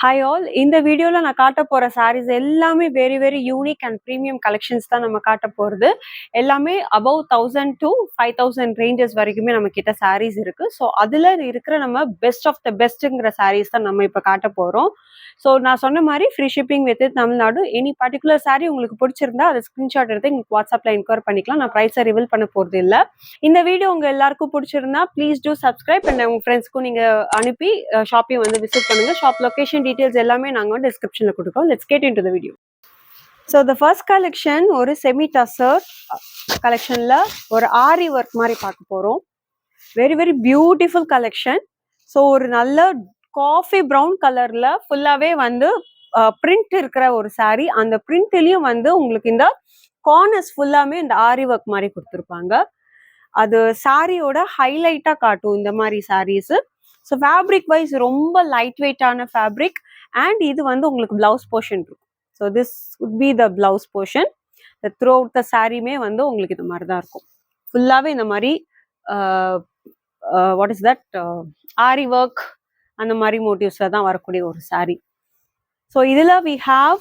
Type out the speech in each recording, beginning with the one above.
Hi all இந்த வீடியோவில் நான் காட்ட போகிற சாரீஸ் எல்லாமே very very unique and premium collections தான் நம்ம காட்ட போகிறது எல்லாமே above thousand to five thousand ranges வரைக்குமே நம்ம கிட்ட சாரீஸ் இருக்கு. ஸோ அதில் இருக்கிற நம்ம பெஸ்ட் ஆஃப் த பெஸ்ட்டுங்கிற சாரீஸ் தான் நம்ம இப்போ காட்ட போகிறோம் ஸோ நான் சொன்ன மாதிரி free shipping with Tamil Nadu. Any particular sari உங்களுக்கு பிடிச்சிருந்தா அதை ஸ்க்ரீன்ஷாட் எடுத்து எங்களுக்கு வாட்ஸ்அப்பில் என்கொயர் பண்ணிக்கலாம். நான் ப்ரைஸை ரிவீல் பண்ண போகிறது இல்லை. இந்த வீடியோ உங்கள் எல்லாருக்கும் பிடிச்சிருந்தா ப்ளீஸ் டூ சப்ஸ்கிரைப் அண்ட் உங்கள் ஃப்ரெண்ட்ஸ்க்கும் நீங்கள் அனுப்பி ஷாப்பையும் வந்து விசிட் பண்ணுங்கள் ஷாப் லொகேஷன் டீட்டெயில்ஸ் எல்லாமே நாங்கள் வந்து டிஸ்கிரிப்ஷனில் கொடுக்கோம் let's get into the video so the first collection ஒரு செமி டசர் கலெக்ஷனில் ஒரு ஆரி ஒர்க் மாதிரி பார்க்க போகிறோம் very very beautiful collection so ஒரு நல்ல காஃபி ப்ரௌன் கலரில் ஃபுல்லாகவே வந்து uh, பிரிண்ட் இருக்கிற ஒரு சாரீ அந்த பிரிண்ட்லேயும் வந்து உங்களுக்கு இந்த கார்னர்ஸ் ஃபுல்லாமே இந்த ஆரி ஒர்க் மாதிரி கொடுத்துருப்பாங்க. அது சாரியோட ஹைலைட்டாக காட்டும் இந்த மாதிரி சாரீஸு ஸோ ஃபேப்ரிக் வைஸ் ரொம்ப லைட் வெயிட்டான ஃபேப்ரிக் அண்ட் இது வந்து உங்களுக்கு பிளவுஸ் போர்ஷன் இருக்கும். So this would be the blouse portion the throughout the சாரியுமே வந்து உங்களுக்கு இந்த மாதிரி தான் இருக்கும். ஃபுல்லாகவே இந்த மாதிரி what is that aari work அந்த மாதிரி மோட்டிவ்ஸில் தான் வரக்கூடிய ஒரு saree. ஸோ இதில் வி ஹாவ்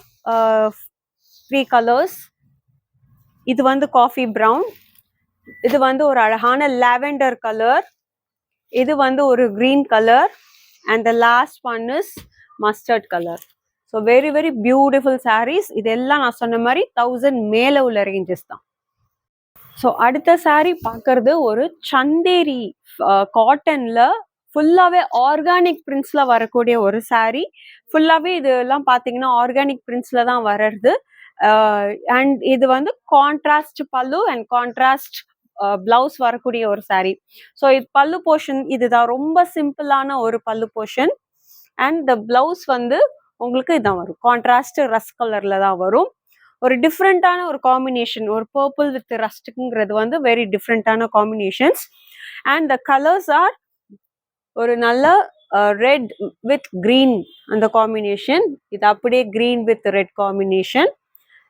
த்ரீ கலர்ஸ் இது வந்து காஃபி ப்ரௌன் இது வந்து ஒரு அழகான லாவெண்டர் கலர் இது வந்து ஒரு green colour and the last one is mustard colour so very very beautiful saris இதெல்லாம் நான் சொன்ன மாதிரி தௌசண்ட் மேலே உள்ள ரேஞ்சஸ் தான். ஸோ அடுத்த சாரீ பார்க்கறது ஒரு சந்தேரி காட்டனில் ஃபுல்லாகவே ஆர்கானிக் பிரிண்ட்ஸில் வரக்கூடிய ஒரு சாரீ ஃபுல்லாகவே இதெல்லாம் பார்த்தீங்கன்னா ஆர்கானிக் பிரிண்ட்ஸில் தான் வர்றது. அண்ட் இது வந்து contrast pallu and contrast blouse வரக்கூடிய ஒரு saree. ஸோ இது பல்லு போர்ஷன் இதுதான். ரொம்ப சிம்பிளான ஒரு பல்லு போர்ஷன் அண்ட் த பிளவுஸ் வந்து உங்களுக்கு இதான் வரும். கான்ட்ராஸ்ட் ரஸ் கலர்ல தான் வரும். ஒரு டிஃப்ரெண்ட்டான ஒரு காம்பினேஷன் ஒரு பர்பிள் வித் ரஸ்ட்டுங்கிறது வந்து வெரி டிஃப்ரெண்ட்டான combinations and the colours are ஒரு நல்ல ரெட் வித் க்ரீன் அந்த காம்பினேஷன் இது அப்படியே green with red combination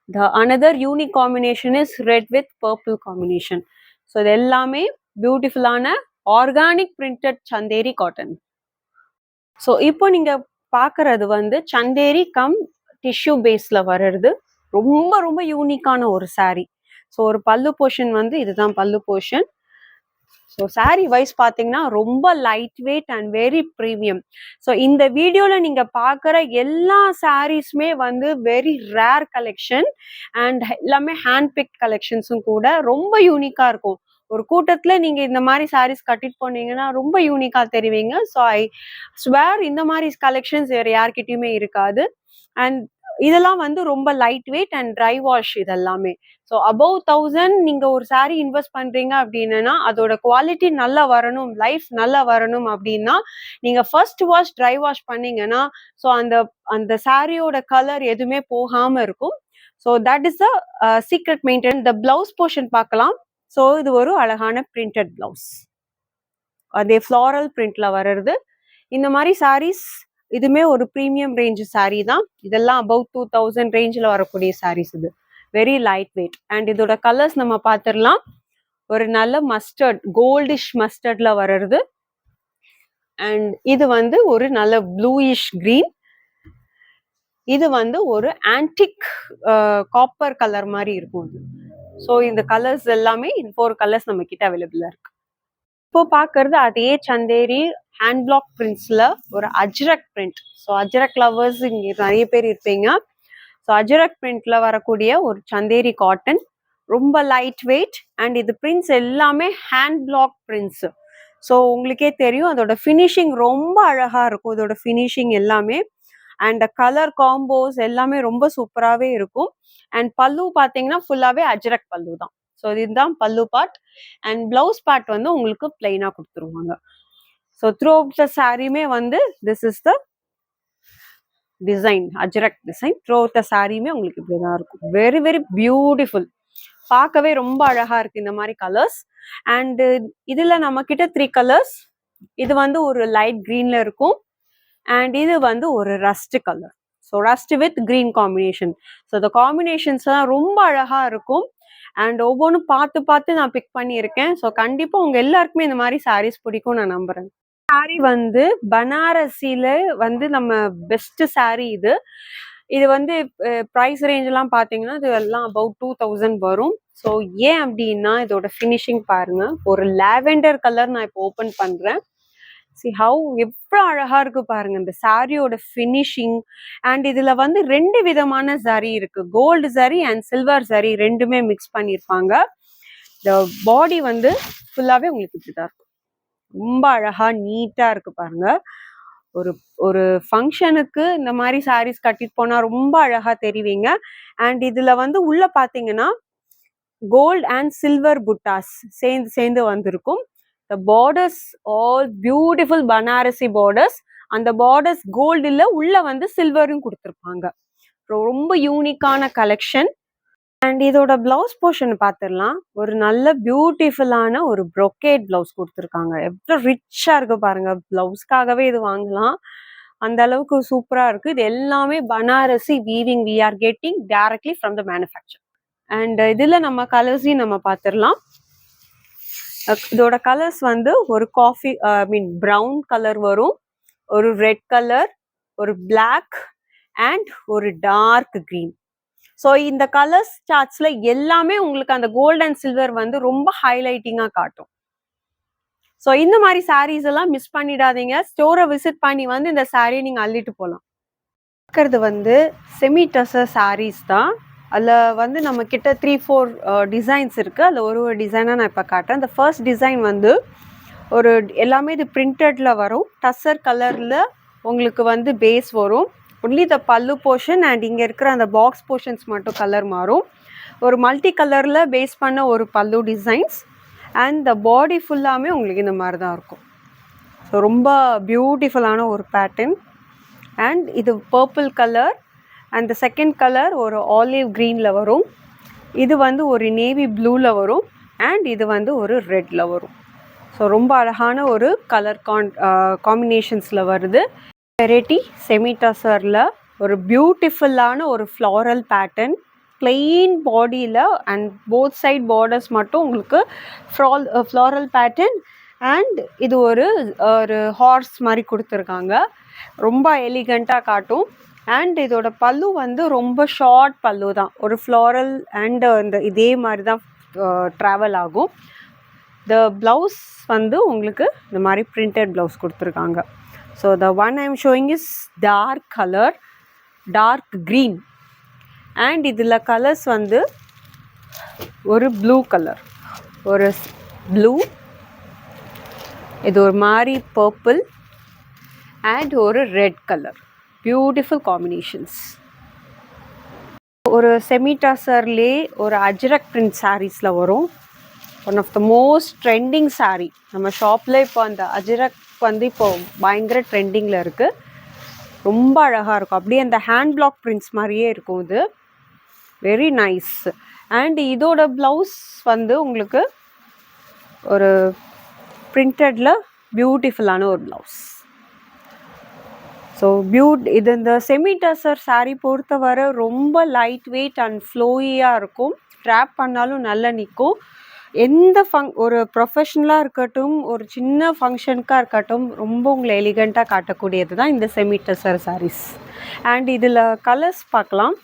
the another unique combination is red with purple combination so இது எல்லாமே பியூட்டிஃபுல்லான organic printed Chanderi cotton so இப்போ நீங்க பார்க்கறது வந்து சந்தேரி கம் டிஷ்யூ பேஸ்ல வர்றது ரொம்ப ரொம்ப யூனிக்கான ஒரு சாரீ ஸோ ஒரு பல்லு போர்ஷன் வந்து இதுதான் பல்லு போர்ஷன் ஸோ saree வைஸ் பார்த்தீங்கன்னா ரொம்ப light weight and very premium so இந்த வீடியோவில் நீங்கள் பார்க்குற எல்லா சாரீஸுமே வந்து வெரி ரேர் கலெக்ஷன் அண்ட் எல்லாமே ஹேண்ட் பிக் கலெக்ஷன்ஸும் கூட ரொம்ப யூனிக்காக இருக்கும். ஒரு கூட்டத்தில் நீங்கள் இந்த மாதிரி சாரீஸ் கட்டிட்டு போனீங்கன்னா ரொம்ப யூனிக்காக தெரிவிங்க. ஸோ ஐ ஸ்வேர் இந்த மாதிரி கலெக்ஷன்ஸ் வேறு யார்கிட்டயுமே இருக்காது. அண்ட் இதெல்லாம் வந்து ரொம்ப light weight and dry wash இதெல்லாமே. ஸோ அபவ் தௌசண்ட் நீங்கள் ஒரு சாரீ இன்வெஸ்ட் பண்ணுறீங்க அப்படின்னா அதோட குவாலிட்டி நல்லா வரணும் லைஃப் நல்லா வரணும் அப்படின்னா நீங்கள் ஃபர்ஸ்ட் வாஷ் ட்ரை வாஷ் பண்ணீங்கன்னா ஸோ அந்த அந்த சாரியோட கலர் எதுவுமே போகாமல் இருக்கும். So that is the secret maintain the blouse portion பார்க்கலாம். ஸோ இது ஒரு அழகான பிரிண்டட் பிளவுஸ் அதே ஃப்ளாரல் பிரிண்ட்ல வர்றது. இந்த மாதிரி சாரீஸ் இதுமே ஒரு ப்ரீமியம் ரேஞ்ச் சாரீ தான். இதெல்லாம் அபவ் டூ தௌசண்ட் ரேஞ்சில் வரக்கூடிய சாரீஸ் இது. வெரி லைட் வெயிட் அண்ட் இதோட கலர்ஸ் நம்ம பார்த்துடலாம். ஒரு நல்ல மஸ்டர்ட் கோல்டிஷ் மஸ்டர்டில் வர்றது. அண்ட் இது வந்து ஒரு நல்ல ப்ளூயிஷ் கிரீன் இது வந்து ஒரு ஆன்டிக் காப்பர் கலர் மாதிரி இருக்கும் இது. ஸோ இந்த கலர்ஸ் எல்லாமே ஃபோர் கலர்ஸ் நம்ம கிட்ட அவைலபிளாக இருக்கு. இப்போ பார்க்கறது அதே சந்தேரி ஹேண்ட் பிளாக் பிரிண்ட்ஸ்ல ஒரு Ajrakh print so Ajrakh lovers இங்கே நிறைய பேர் இருப்பீங்க. ஸோ அஜ்ரக் பிரிண்ட்ல வரக்கூடிய ஒரு சந்தேரி காட்டன் ரொம்ப லைட் வெயிட் அண்ட் இது பிரிண்ட்ஸ் எல்லாமே ஹேண்ட் பிளாக் பிரிண்ட்ஸ் ஸோ உங்களுக்கே தெரியும் அதோட ஃபினிஷிங் ரொம்ப அழகா இருக்கும். இதோட ஃபினிஷிங் எல்லாமே அண்ட் கலர் காம்போஸ் எல்லாமே ரொம்ப சூப்பராகவே இருக்கும். அண்ட் பல்லு பார்த்தீங்கன்னா ஃபுல்லாகவே அஜ்ரக் பல்லு தான். ஸோ இதுதான் பல்லு பார்ட் அண்ட் பிளவுஸ் பார்ட் வந்து உங்களுக்கு பிளைனாக கொடுத்துருவாங்க. ஸோ த்ரூ அவுட் த சாரியுமே வந்து this is the design Ajrakh design throughout the சாரியுமே உங்களுக்கு இப்படி தான் இருக்கும். வெரி வெரி பியூட்டிஃபுல் பார்க்கவே ரொம்ப அழகா இருக்கு இந்த மாதிரி கலர்ஸ் அண்ட் இதுல நம்ம கிட்ட த்ரீ கலர்ஸ் இது வந்து ஒரு லைட் கிரீன்ல இருக்கும். அண்ட் இது வந்து ஒரு rust colour so rust with green combination so இந்த காம்பினேஷன்ஸ் எல்லாம் ரொம்ப அழகா இருக்கும். அண்ட் ஒவ்வொன்றும் பார்த்து பார்த்து நான் பிக் பண்ணியிருக்கேன். ஸோ கண்டிப்பாக உங்க எல்லாருக்குமே இந்த மாதிரி சாரீஸ் பிடிக்கும் நான் நம்புறேன். சாரி வந்து பனாரஸில வந்து நம்ம பெஸ்ட் சாரி இது. இது வந்து ப்ரைஸ் ரேஞ்செல்லாம் பார்த்தீங்கன்னா பாத்தீங்கன்னா இது எல்லாம் அபவுட் டூ தௌசண்ட் வரும். ஸோ ஏன் அப்படின்னா இதோட ஃபினிஷிங் பாருங்க. ஒரு லாவெண்டர் கலர் நான் இப்போ ஓப்பன் பண்றேன். சி ஹவு எவ்வளோ அழகா இருக்கு பாருங்க. இந்த சாரியோட ஃபினிஷிங் அண்ட் இதுல வந்து ரெண்டு விதமான சரி இருக்கு. கோல்டு சரி அண்ட் சில்வர் சரி ரெண்டுமே மிக்ஸ் பண்ணியிருப்பாங்க இந்த பாடி வந்து ஃபுல்லாவே உங்களுக்கு இப்படிதான் இருக்கும். ரொம்ப அழகா நீட்டா இருக்கு பாருங்க. ஒரு ஒரு ஃபங்க்ஷனுக்கு இந்த மாதிரி சாரீஸ் கட்டிட்டு போனா ரொம்ப அழகா தெரிவிங்க. அண்ட் இதுல வந்து உள்ள பாத்தீங்கன்னா கோல்ட் அண்ட் சில்வர் புட்டாஸ் சேர்ந்து சேர்ந்து வந்திருக்கும். The borders all beautiful Banarasi borders அந்த பார்டர்ஸ் கோல்டு இல்ல உள்ள வந்து சில்வரும் கொடுத்துருப்பாங்க. ரொம்ப யூனிக்கான கலெக்ஷன் அண்ட் இதோட பிளவுஸ் போர்ஷன் பார்த்துடலாம். ஒரு நல்ல பியூட்டிஃபுல்லான ஒரு ப்ரொக்கேட் பிளவுஸ் கொடுத்துருக்காங்க. எவ்வளோ ரிச்சா இருக்கு பாருங்க. பிளவுஸ்க்காகவே இது வாங்கலாம். அந்த அளவுக்கு சூப்பரா இருக்கு. இது எல்லாமே Banarasi weaving we are getting directly from the manufacture and இதுல நம்ம கலர்ஸையும் நம்ம பார்த்துடலாம். இதோட கலர்ஸ் வந்து ஒரு coffee I mean brown colour வரும் ஒரு ரெட் கலர் ஒரு பிளாக் அண்ட் ஒரு டார்க் க்ரீன் ஸோ இந்த கலர்ஸ் சார்ட்ஸில் எல்லாமே உங்களுக்கு அந்த கோல்ட் அண்ட் சில்வர் வந்து ரொம்ப ஹைலைட்டிங்காக காட்டும். ஸோ இந்த மாதிரி சாரீஸ் எல்லாம் மிஸ் பண்ணிடாதீங்க. ஸ்டோரை விசிட் பண்ணி வந்து இந்த சாரியை நீங்கள் அள்ளிட்டு போகலாம் பார்க்கறது வந்து செமி டசர் சாரீஸ் தான். அதில் வந்து நம்ம கிட்ட த்ரீ ஃபோர் டிசைன்ஸ் இருக்குது அதில் ஒரு ஒரு டிசைனாக நான் இப்போ காட்டுறேன். இந்த ஃபர்ஸ்ட் டிசைன் வந்து ஒரு எல்லாமே இது பிரிண்டடில் வரும். டசர் கலரில் உங்களுக்கு வந்து பேஸ் வரும். ஒன்லி த பல்லு போர்ஷன் அண்ட் இங்கே இருக்கிற அந்த பாக்ஸ் போர்ஷன்ஸ் மட்டும் கலர் மாறும். ஒரு மல்டி கலரில் பேஸ் பண்ண ஒரு பல்லு டிசைன்ஸ் அண்ட் த பாடி ஃபுல்லாமே உங்களுக்கு இந்த மாதிரி தான் இருக்கும். ஸோ ரொம்ப பியூட்டிஃபுல்லான ஒரு பேட்டர்ன் அண்ட் இது purple colour and second colour ஒரு ஆலிவ் க்ரீனில் வரும். இது வந்து ஒரு நேவி ப்ளூவில் வரும். அண்ட் இது வந்து ஒரு ரெட்டில் வரும். ஸோ ரொம்ப அழகான ஒரு கலர் கான் காம்பினேஷன்ஸில் வருது. வெரைட்டி செமிடாசரில் ஒரு பியூட்டிஃபுல்லான ஒரு ஃப்ளாரல் பேட்டர்ன் plain பாடியில் அண்ட் போத் சைட் பார்டர்ஸ் மட்டும் உங்களுக்கு ஃப்ளால் ஃப்ளாரல் பேட்டர்ன் அண்ட் இது ஒரு ஒரு ஹார்ஸ் மாதிரி கொடுத்துருக்காங்க. ரொம்ப எலிகண்ட்டாக காட்டும். அண்ட் இதோட பல்லு வந்து ரொம்ப ஷார்ட் பல்லு தான் ஒரு ஃப்ளாரல் அண்ட் இந்த இதே மாதிரி தான் ட்ராவல் ஆகும். த ப்ளவுஸ் வந்து உங்களுக்கு இந்த மாதிரி பிரிண்டட் ப்ளவுஸ் கொடுத்துருக்காங்க. So the one I am showing is dark colour dark green and இதில் கலர்ஸ் வந்து ஒரு ப்ளூ கலர் ஒரு ப்ளூ இது ஒரு மாதிரி பர்பிள் அண்ட் ஒரு ரெட் கலர் பியூட்டிஃபுல் காம்பினேஷன்ஸ் ஒரு செமிடாசர்லே ஒரு அஜ்ரக் பிரிண்ட் சாரீஸில் வரும். One of the most trending sari நம்ம ஷாப்பில் இப்போ அந்த அஜ்ரக் வந்து இப்போ பயங்கர ட்ரெண்டிங்கில் இருக்குது ரொம்ப அழகாக இருக்கும். அப்படியே அந்த ஹேண்ட் பிளாக் பிரிண்ட்ஸ் மாதிரியே இருக்கும் இது. வெரி நைஸ் அண்ட் இதோட ப்ளவுஸ் வந்து உங்களுக்கு ஒரு பிரிண்டடில் பியூட்டிஃபுல்லான ஒரு ப்ளவுஸ் ஸோ பியூட் இது இந்த செமிடசர் சாரீ பொறுத்தவரை ரொம்ப லைட் வெயிட் அண்ட் ஃப்ளோயியாக இருக்கும். ட்ராப் பண்ணாலும் நல்லா நிற்கும் எந்த ஃபங் ஒரு ப்ரொஃபஷ்னலாக இருக்கட்டும் ஒரு சின்ன ஃபங்க்ஷனுக்காக இருக்கட்டும் ரொம்ப உங்களை எலிகண்ட்டாக காட்டக்கூடியது தான் இந்த செமிடசர் சாரீஸ் அண்ட் இதில் கலர்ஸ் பார்க்கலாம்.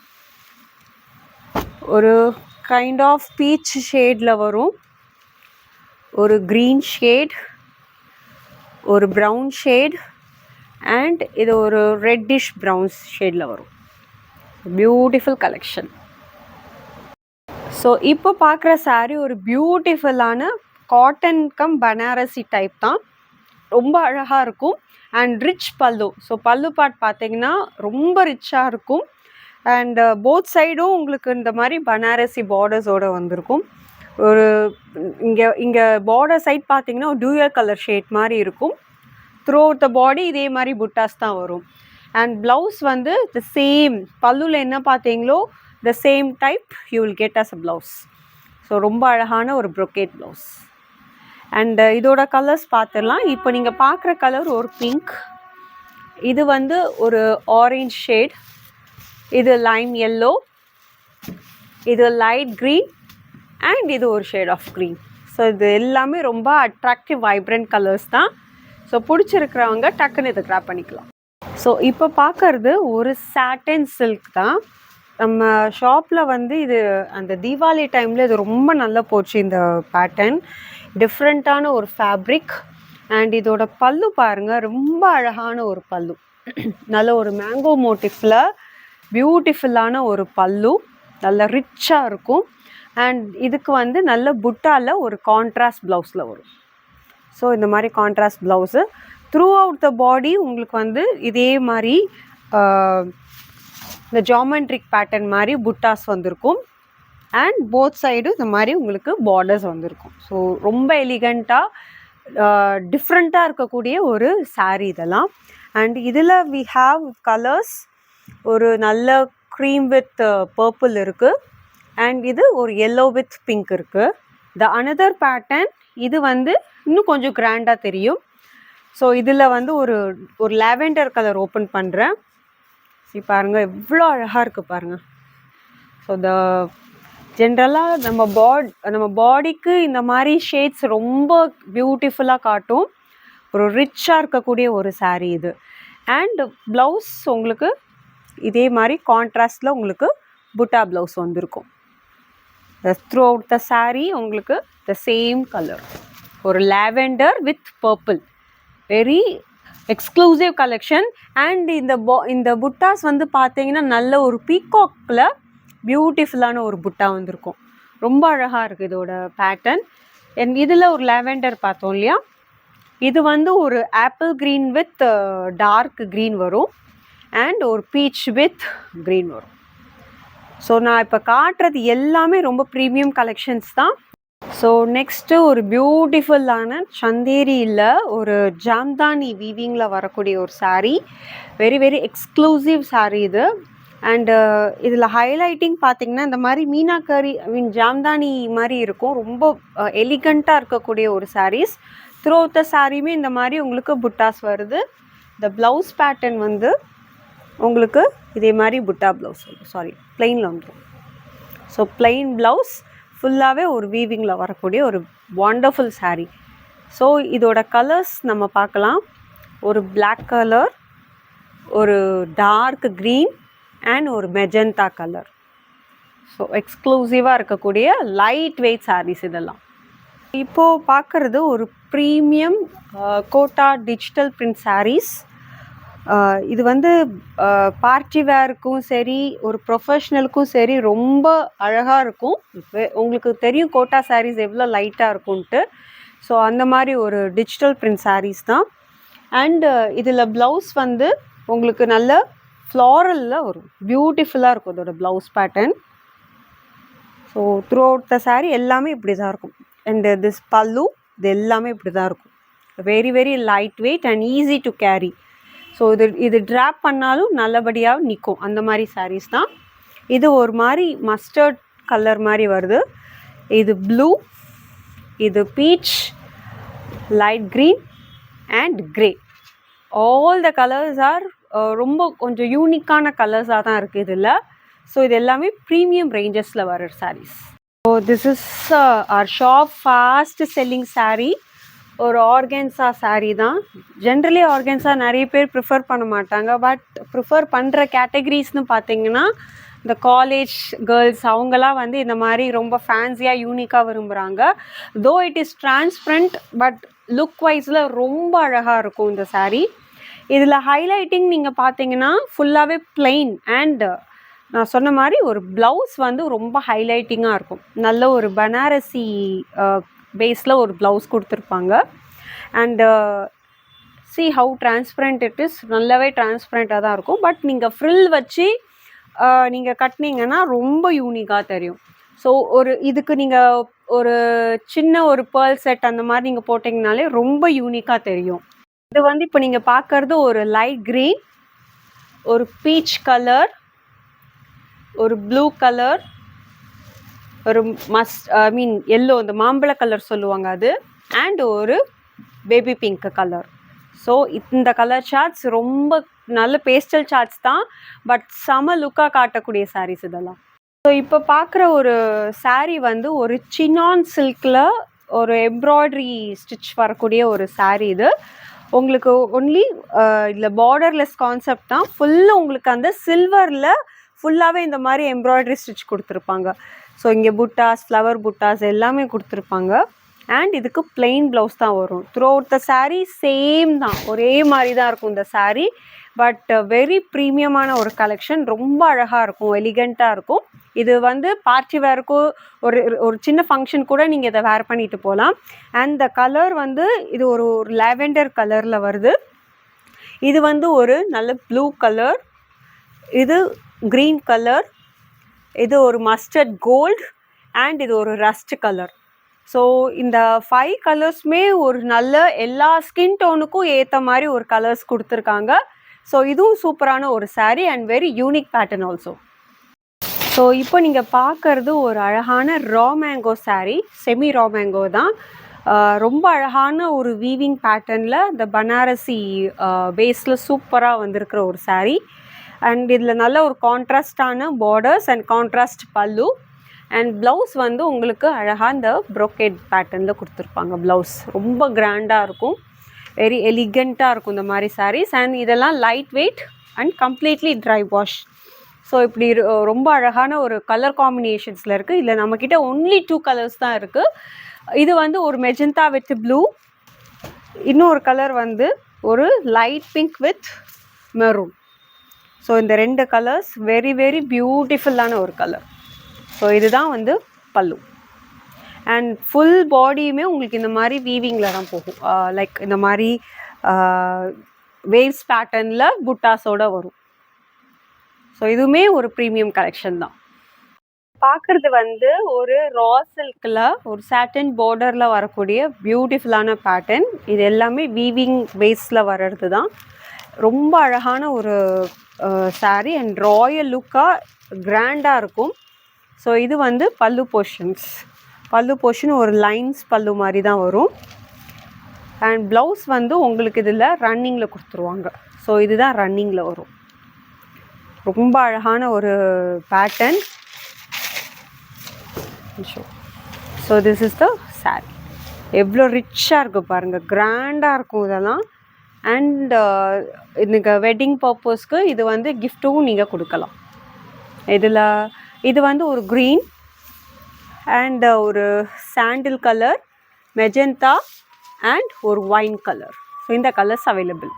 ஒரு கைண்ட் ஆஃப் பீச் ஷேடில் வரும். ஒரு க்ரீன் ஷேட் ஒரு ப்ரௌன் ஷேட் அண்ட் இது ஒரு ரெட்டிஷ் ப்ரௌன்ஸ் ஷேடில் வரும். பியூட்டிஃபுல் கலெக்ஷன் ஸோ இப்போ பார்க்குற சாரீ ஒரு பியூட்டிஃபுல்லான காட்டன் கம் பனாரசி டைப் தான். ரொம்ப அழகாக இருக்கும். அண்ட் ரிச் பல்லு. ஸோ பல்லு பாட் பார்த்தீங்கன்னா ரொம்ப ரிச்சாக இருக்கும். அண்ட் போத் சைடும் உங்களுக்கு இந்த மாதிரி பனாரசி பார்டர்ஸோட வந்திருக்கும். ஒரு இங்கே இங்கே பார்டர் சைட் பார்த்தீங்கன்னா ஒரு டூயர் கலர் ஷேட் மாதிரி இருக்கும். த்ரூ த பாடி இதே மாதிரி புட்டாஸ் தான் வரும். அண்ட் ப்ளவுஸ் வந்து த சேம் பல்லுல என்ன பார்த்தீங்களோ the same type you will get as a blouse so ரொம்ப அழகான ஒரு ப்ரொக்கேட் ப்ளவுஸ் அண்ட் இதோட கலர்ஸ் பார்த்துடலாம். இப்போ நீங்கள் பார்க்குற கலர் ஒரு பிங்க் இது வந்து ஒரு ஆரஞ்ச் ஷேட் இது லைம் எல்லோ இது லைட் க்ரீன் அண்ட் இது ஒரு ஷேட் ஆஃப் க்ரீன் ஸோ இது எல்லாமே ரொம்ப அட்ராக்டிவ் வைப்ரண்ட் கலர்ஸ் தான். ஸோ பிடிச்சிருக்கிறவங்க டக்குன்னு இதை கிராப் பண்ணிக்கலாம். ஸோ இப்போ பார்க்கறது ஒரு சாட்டன் சில்க் தான். நம்ம ஷாப்பில் வந்து இது அந்த தீபாவளி டைமில் இது ரொம்ப நல்லா போச்சு இந்த பேட்டர்ன் டிஃப்ரெண்ட்டான ஒரு ஃபேப்ரிக் அண்ட் இதோட பல்லு பாருங்கள் ரொம்ப அழகான ஒரு பல்லு. நல்ல ஒரு மேங்கோ மோட்டிஃபில் பியூட்டிஃபுல்லான ஒரு பல்லு. நல்ல ரிச்சாக இருக்கும். அண்ட் இதுக்கு வந்து நல்ல புட்டாவில் ஒரு கான்ட்ராஸ்ட் ப்ளவுஸில் வரும். ஸோ இந்த மாதிரி contrast blouse throughout the body உங்களுக்கு வந்து இதே மாதிரி இந்த ஜாமெண்ட்ரிக் பேட்டர்ன் மாதிரி புட்டாஸ் வந்திருக்கும். அண்ட் போத் சைடு இந்த மாதிரி உங்களுக்கு பார்டர்ஸ் வந்திருக்கும். ஸோ ரொம்ப எலிகண்ட்டாக டிஃப்ரெண்ட்டாக இருக்கக்கூடிய ஒரு சாரீ இதெல்லாம். அண்ட் இதில் வி ஹாவ் கலர்ஸ் ஒரு நல்ல க்ரீம் வித் பர்பிள் இருக்குது அண்ட் இது ஒரு எல்லோ வித் பிங்க் இருக்குது த அனதர் பேட்டர்ன் இது வந்து இன்னும் கொஞ்சம் கிராண்டாக தெரியும். ஸோ இதில் வந்து ஒரு ஒரு லாவெண்டர் கலர் ஓப்பன் பண்ணுறேன் சரி பாருங்கள் எவ்வளோ அழகாக இருக்குது பாருங்கள் ஸோ த ஜென்ரலாக நம்ம பாட் நம்ம பாடிக்கு இந்த மாதிரி ஷேட்ஸ் ரொம்ப பியூட்டிஃபுல்லாக காட்டும். ஒரு ரிச்சாக இருக்கக்கூடிய ஒரு சாரீ இது. அண்ட் ப்ளவுஸ் உங்களுக்கு இதே மாதிரி கான்ட்ராஸ்டில் உங்களுக்கு புட்டா ப்ளவுஸ் வந்திருக்கும். த்ரூ அவுட் த சாரீ உங்களுக்கு த சேம் கலர் ஒரு lavender with purple very exclusive collection and இந்த பா இந்த புட்டாஸ் வந்து பார்த்தீங்கன்னா நல்ல ஒரு பீகாக்கில் பியூட்டிஃபுல்லான ஒரு புட்டா வந்திருக்கும். ரொம்ப அழகாக இருக்குது இதோட பேட்டர்ன் என் இதில் ஒரு லாவெண்டர் பார்த்தோம் இல்லையா? இது வந்து ஒரு apple green with dark green வரும். அண்ட் ஒரு பீச் வித் க்ரீன் வரும். ஸோ நான் இப்போ காட்டுறது எல்லாமே ரொம்ப ப்ரீமியம் கலெக்ஷன்ஸ் தான். ஸோ நெக்ஸ்ட்டு ஒரு பியூட்டிஃபுல்லான சந்தேரியில் ஒரு ஜாம்தானி வீவிங்கில் வரக்கூடிய ஒரு sari very very exclusive saree இது. அண்டு இதில் ஹைலைட்டிங் பார்த்திங்கன்னா இந்த மாதிரி மீனாக்கரி ஐ மீன் ஜாம்தானி மாதிரி இருக்கும். ரொம்ப எலிகண்ட்டாக இருக்கக்கூடிய ஒரு சாரீஸ் த்ரூ த சாரியுமே இந்த மாதிரி உங்களுக்கு புட்டாஸ் வருது. இந்த ப்ளவுஸ் பேட்டர்ன் வந்து உங்களுக்கு இதே மாதிரி புட்டா ப்ளவுஸ் சாரி பிளெயினில் வந்துடும் ஸோ பிளெயின் ப்ளவுஸ் ஃபுல்லாகவே ஒரு வீவிங்கில் வரக்கூடிய ஒரு வண்டர்ஃபுல் சாரீ ஸோ இதோட கலர்ஸ் நம்ம பார்க்கலாம். ஒரு பிளாக் கலர் ஒரு டார்க் க்ரீன் அண்ட் ஒரு மெஜந்தா கலர் ஸோ எக்ஸ்க்ளூசிவாக இருக்கக்கூடிய லைட் வெயிட் சாரீஸ் இதெல்லாம். இப்போது பார்க்குறது ஒரு premium kota digital print saris இது வந்து பார்ட்டி வேருக்கும் சரி ஒரு ப்ரொஃபஷ்னலுக்கும் சரி ரொம்ப அழகாக இருக்கும். உங்களுக்கு தெரியும் கோட்டா சாரீஸ் எவ்வளோ லைட்டாக இருக்கும்ன்ட்டு. ஸோ அந்த மாதிரி ஒரு டிஜிட்டல் பிரிண்ட் சாரீஸ் தான். அண்டு இதில் ப்ளவுஸ் வந்து உங்களுக்கு நல்ல ஃப்ளாரலில் வரும் பியூட்டிஃபுல்லாக இருக்கும் இதோட blouse pattern. So throughout the sari எல்லாமே இப்படி தான் இருக்கும். அண்டு திஸ் பல்லு இது எல்லாமே இப்படி தான் இருக்கும். Very very light weight and easy to carry so இது இது ட்ராப் பண்ணாலும் நல்லபடியாக நிற்கும் அந்த மாதிரி சாரீஸ் தான். இது ஒரு மாதிரி மஸ்டர்ட் கலர் மாதிரி வருது. இது ப்ளூ இது peach light green and grey all the colours are ரொம்ப கொஞ்சம் யூனிக்கான கலர்ஸாக தான் இருக்குது இதில். ஸோ இது எல்லாமே ப்ரீமியம் ரேஞ்சஸில் வர sarees so this is our shop fast selling saree ஒரு ஆர்கன்ஸா சாரீ தான். ஜென்ரலி ஆர்கன்ஸா நிறைய பேர் ப்ரிஃபர் பண்ண மாட்டாங்க. பட் ப்ரிஃபர் பண்ணுற கேட்டகரிஸ்னு பார்த்தீங்கன்னா இந்த காலேஜ் கேர்ள்ஸ் அவங்கெல்லாம் வந்து இந்த மாதிரி ரொம்ப ஃபேன்சியாக யூனிக்காக விரும்புகிறாங்க though it is transparent but look வைஸில் ரொம்ப அழகாக இருக்கும் இந்த சாரீ இதில் ஹைலைட்டிங் நீங்கள் பார்த்தீங்கன்னா ஃபுல்லாகவே பிளெயின் அண்ட் நான் சொன்ன மாதிரி ஒரு ப்ளவுஸ் வந்து ரொம்ப ஹைலைட்டிங்காக இருக்கும். நல்ல ஒரு பனாரசி பேஸில் ஒரு ப்ளவுஸ் கொடுத்துருப்பாங்க. And see how transparent it is நல்லாவே டிரான்ஸ்பரண்ட்டாக தான் இருக்கும். பட் நீங்கள் ஃப்ரில் வச்சு uh, நீங்கள் கட்டினீங்கன்னா ரொம்ப யூனிக்காக தெரியும். ஸோ ஒரு இதுக்கு நீங்கள் ஒரு சின்ன ஒரு பேர்ல் செட் அந்த மாதிரி நீங்கள் போட்டிங்கனாலே ரொம்ப யூனிக்காக தெரியும். இது வந்து இப்போ நீங்கள் பார்க்குறது ஒரு லைட் க்ரீன் ஒரு பீச் கலர் ஒரு ப்ளூ கலர் ஒரு மஸ்ட் ஐ மீன் எல்லோ இந்த மாம்பழ கலர் சொல்லுவாங்க அது. அண்ட் ஒரு பேபி பிங்க் கலர் ஸோ இந்த கலர் சார்ட்ஸ் ரொம்ப நல்ல பேஸ்டல் சார்ட்ஸ் தான் பட் செம லுக்காக காட்டக்கூடிய சாரீஸ் இதெல்லாம். ஸோ இப்போ பார்க்குற ஒரு சாரீ வந்து ஒரு சினான் சில்கில் ஒரு எம்ப்ராய்டரி ஸ்டிச் வரக்கூடிய ஒரு சாரீ இது. உங்களுக்கு ஒன்லி இதில் பார்டர்லெஸ் கான்செப்ட் தான். ஃபுல்லாக உங்களுக்கு அந்த சில்வரில் ஃபுல்லாகவே இந்த மாதிரி எம்ப்ராய்டரி ஸ்டிச் கொடுத்துருப்பாங்க. ஸோ இங்கே புட்டாஸ் ஃப்ளவர் புட்டாஸ் எல்லாமே கொடுத்துருப்பாங்க. அண்ட் இதுக்கு பிளெயின் ப்ளவுஸ் தான் வரும். Throughout the sari same தான். ஒரே மாதிரி தான் இருக்கும் இந்த சாரீ பட் வெரி ப்ரீமியமான ஒரு கலெக்ஷன் ரொம்ப அழகாக இருக்கும். எலிகண்ட்டாக இருக்கும். இது வந்து பார்ட்டி வேருக்கும் ஒரு ஒரு சின்ன ஃபங்க்ஷன் கூட நீங்கள் இதை வேர் பண்ணிட்டு போகலாம் அண்ட் த கலர் வந்து இது ஒரு ஒரு லாவெண்டர் கலரில் வருது. இது வந்து ஒரு நல்ல ப்ளூ கலர் இது க்ரீன் கலர் இது ஒரு மஸ்டர்ட் கோல்ட் அண்ட் இது ஒரு ரஸ்ட் கலர் ஸோ இந்த ஃபைவ் கலர்ஸுமே ஒரு நல்ல எல்லா ஸ்கின் டோனுக்கும் ஏற்ற மாதிரி ஒரு கலர்ஸ் கொடுத்துருக்காங்க. ஸோ இதுவும் சூப்பரான ஒரு saree and very unique pattern also so இப்போ நீங்கள் பார்க்குறது ஒரு அழகான raw mango saree semi raw mango தான். ரொம்ப அழகான ஒரு வீவிங் பேட்டர்னில் இந்த பனாரசி பேஸில் சூப்பராக வந்திருக்கிற ஒரு சாரீ அண்ட் இதில் நல்ல ஒரு கான்ட்ராஸ்டான borders and contrast pallu. And blouse வந்து உங்களுக்கு அழகாக இந்த ப்ரொக்கேட் பேட்டர்னில் கொடுத்துருப்பாங்க. ப்ளவுஸ் ரொம்ப கிராண்டாக இருக்கும். வெரி எலிகண்ட்டாக இருக்கும் இந்த மாதிரி சாரீஸ் அண்ட் இதெல்லாம் light weight and completely dry wash so இப்படி ரொம்ப அழகான ஒரு கலர் காம்பினேஷன்ஸில் இருக்குது இதில் நம்மக்கிட்ட ஒன்லி டூ கலர்ஸ் தான் இருக்குது இது வந்து ஒரு மெஜந்தா வித் ப்ளூ இன்னொரு கலர் வந்து ஒரு light pink with maroon so இந்த ரெண்டு கலர்ஸ் வெரி வெரி பியூட்டிஃபுல்லான ஒரு கலர் ஸோ இதுதான் வந்து பல்லு. அண்ட் ஃபுல் பாடியுமே உங்களுக்கு இந்த மாதிரி வீவிங்கில் தான் போகும். லைக் இந்த மாதிரி வேவ்ஸ் பேட்டர்னில் குட்டாஸோடு வரும். ஸோ இதுவுமே ஒரு ப்ரீமியம் கலெக்ஷன் தான். பார்க்குறது வந்து ஒரு ரா சில்கில் ஒரு சாட்டன் பார்டரில் வரக்கூடிய பியூட்டிஃபுல்லான பேட்டர்ன் இது எல்லாமே வீவிங் பேஸில் வர்றது தான் ரொம்ப அழகான ஒரு saree அண்ட் ராயல் லுக்காக கிராண்டாக இருக்கும். ஸோ இது வந்து பல்லு போர்ஷன்ஸ் பல்லு போர்ஷன் ஒரு லைன்ஸ் பல்லு மாதிரி தான் வரும். அண்ட் ப்ளவுஸ் வந்து உங்களுக்கு இதில் ரன்னிங்கில் கொடுத்துருவாங்க. ஸோ இதுதான் ரன்னிங்கில் வரும். ரொம்ப அழகான ஒரு pattern so this is the saree எவ்வளோ ரிச்சாக இருக்குது பாருங்கள் கிராண்டாக இருக்கும் இதெல்லாம். அண்ட் இதுக்கு வெட்டிங் பர்பஸ்க்கு இது வந்து கிஃப்ட்டும் நீங்கள் கொடுக்கலாம். இதில் இது வந்து ஒரு க்ரீன் அண்ட் uh, ஒரு சாண்டில் கலர் மெஜந்தா அண்ட் ஒரு ஒயின் கலர் ஸோ இந்த கலர்ஸ் அவைலபிள்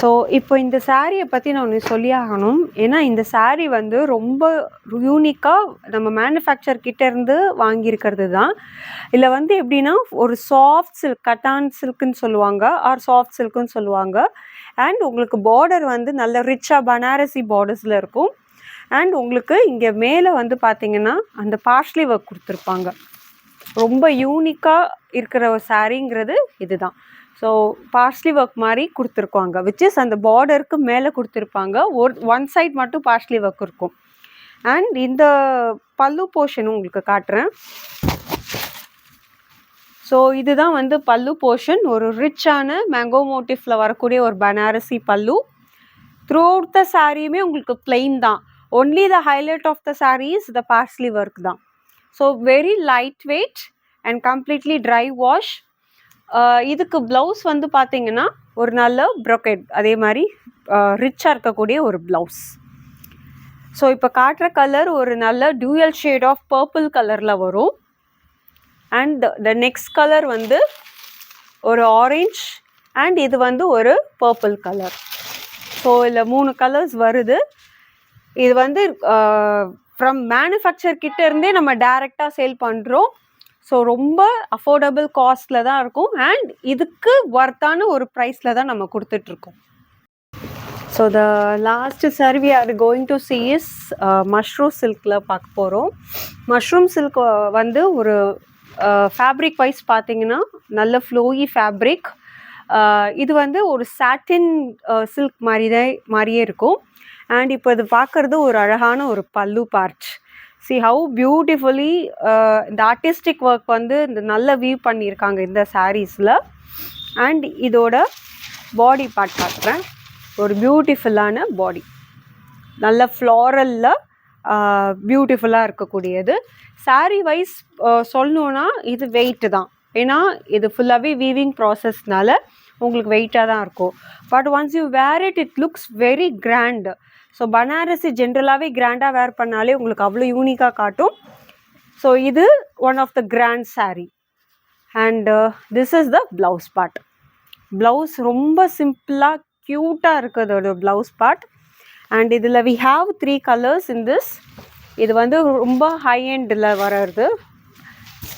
ஸோ இப்போ இந்த சாரியை பற்றி நான் ஒன்று சொல்லி ஆகணும். ஏன்னா இந்த saree வந்து ரொம்ப யூனிக்காக நம்ம மேனுஃபேக்சர் கிட்டேருந்து வாங்கியிருக்கிறது தான். இதில் வந்து எப்படின்னா ஒரு சாஃப்ட் சில்க் கட்டான் சில்க்குன்னு சொல்லுவாங்க ஆர் சாஃப்ட் சில்க்குன்னு சொல்லுவாங்க. அண்ட் உங்களுக்கு பார்டர் வந்து நல்ல ரிச்சாக பனாரசி பார்டர்ஸில் இருக்கும். அண்ட் உங்களுக்கு இங்கே மேலே வந்து பார்த்தீங்கன்னா அந்த பார்ஷ்லி ஒர்க் கொடுத்துருப்பாங்க. ரொம்ப யூனிக்காக இருக்கிற ஒரு சாரீங்கிறது இதுதான். ஸோ பார்ஸ்லி ஒர்க் மாதிரி கொடுத்துருக்காங்க விச் இஸ் அந்த பார்டருக்கு மேலே கொடுத்துருப்பாங்க. ஒரு ஒன் சைட் மட்டும் பார்ஸ்லி ஒர்க் இருக்கும். அண்ட் இந்த பல்லு போர்ஷனும் உங்களுக்கு காட்டுறேன். ஸோ இதுதான் வந்து பல்லு போர்ஷன் ஒரு ரிச்சான மேங்கோ மோட்டிஃபில் வரக்கூடிய ஒரு பனாரசி பல்லு. த்ரூ அவுட் த சாரியுமே உங்களுக்கு பிளெயின் தான். Only the highlight of the sarees the parsley work தான். So very light weight and completely dry wash இதுக்கு ப்ளவுஸ் வந்து பார்த்தீங்கன்னா ஒரு நல்ல ப்ரொக்கெட் அதே மாதிரி ரிச்சாக இருக்கக்கூடிய ஒரு ப்ளவுஸ் ஸோ இப்போ காட்டுற கலர் ஒரு நல்ல டியூயல் ஷேட் ஆஃப் பர்பிள் கலரில் வரும். அண்ட் த நெக்ஸ்ட் கலர் வந்து ஒரு ஆரஞ்ச் அண்ட் இது வந்து ஒரு பர்பிள் கலர் ஸோ இதில் மூணு கலர்ஸ் வருது. இது வந்து ஃப்ரம் மேனுஃபேக்சர் கிட்ட இருந்தே நம்ம டேரெக்டாக சேல் பண்ணுறோம் ஸோ ரொம்ப அஃபோர்டபுள் காஸ்ட்டில் தான் இருக்கும். அண்ட் இதுக்கு ஒர்த்தான ஒரு ப்ரைஸில் தான் நம்ம கொடுத்துட்ருக்கோம். So the last saree we are going to see is mushroom சில்கில் பார்க்க போகிறோம் மஷ்ரூம் சில்க் வந்து ஒரு uh, ஃபேப்ரிக் வைஸ் பார்த்தீங்கன்னா நல்ல ஃப்ளோயி ஃபேப்ரிக் uh, இது வந்து ஒரு சாட்டின் சில்க் uh, மாதிரி தான் மாதிரியே இருக்கும். அண்ட் இப்போ இது பார்க்குறது ஒரு அழகான ஒரு pallu part see how beautifully இந்த ஆர்டிஸ்டிக் ஒர்க் வந்து இந்த நல்ல வியூ பண்ணியிருக்காங்க இந்த சாரீஸில் அண்ட் இதோட பாடி பார்ட் பார்க்குறேன் ஒரு பியூட்டிஃபுல்லான பாடி நல்ல ஃப்ளாரலில் பியூட்டிஃபுல்லாக uh, இருக்கக்கூடியது. Saree வைஸ் uh, சொல்லணுன்னா இது வெயிட்டு தான். ஏன்னா இது ஃபுல்லாகவே வீவிங் ப்ராசஸ்னால உங்களுக்கு வெயிட்டாக தான் இருக்கும். But once you wear it it looks very grand so Banarasi ஜென்ரலாகவே கிராண்டாக வேர் பண்ணாலே உங்களுக்கு அவ்வளோ யூனிக்காக காட்டும். ஸோ இது one of the grand saree. And this is the blouse part blouse ரொம்ப சிம்பிளாக க்யூட்டாக இருக்குது அதோட ப்ளவுஸ் பார்ட் அண்ட் இதில் we have three colours in this இது வந்து ரொம்ப ஹை எண்டில் வர்றது.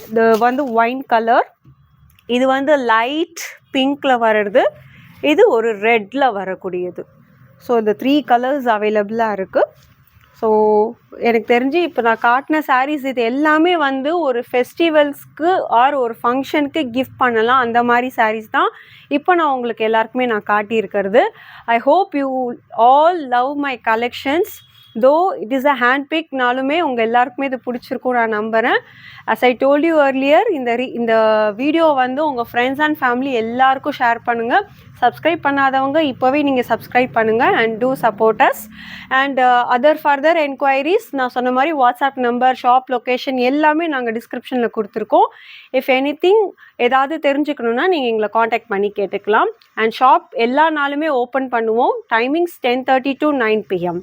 இது வந்து ஒயின் கலர் இது வந்து லைட் பிங்க்கில் வர்றது. இது ஒரு ரெட்டில் வரக்கூடியது. ஸோ இந்த த்ரீ கலர்ஸ் அவைலபிளாக இருக்குது ஸோ எனக்கு தெரிஞ்சு இப்போ நான் காட்டின சாரீஸ் இது எல்லாமே வந்து ஒரு ஃபெஸ்டிவல்ஸ்க்கு ஆர் ஒரு ஃபங்க்ஷனுக்கு கிஃப்ட் பண்ணலாம். அந்த மாதிரி சாரீஸ் தான் இப்போ நான் உங்களுக்கு எல்லாருக்குமே நான் காட்டியிருக்கிறது. I hope you all love my collections though it is a hand பிக்னாலுமே உங்கள் எல்லாருக்குமே இது பிடிச்சிருக்கும் நான் நம்புகிறேன் as I told you earlier இந்த ரீ இந்த வீடியோ வந்து உங்கள் ஃப்ரெண்ட்ஸ் அண்ட் ஃபேமிலி எல்லாருக்கும் ஷேர் பண்ணுங்கள் சப்ஸ்கிரைப் பண்ணாதவங்க இப்போவே நீங்கள் சப்ஸ்கிரைப் பண்ணுங்கள் and to supporters and other further enquiries நான் சொன்ன மாதிரி வாட்ஸ்அப் நம்பர் ஷாப் லொக்கேஷன் எல்லாமே நாங்கள் டிஸ்கிரிப்ஷனில் கொடுத்துருக்கோம். இஃப் எனி திங் ஏதாவது தெரிஞ்சுக்கணுன்னா நீங்கள் எங்களை காண்டாக்ட் பண்ணி கேட்டுக்கலாம். அண்ட் ஷாப் எல்லா நாளுமே ஓப்பன் பண்ணுவோம். Timings ten thirty to nine PM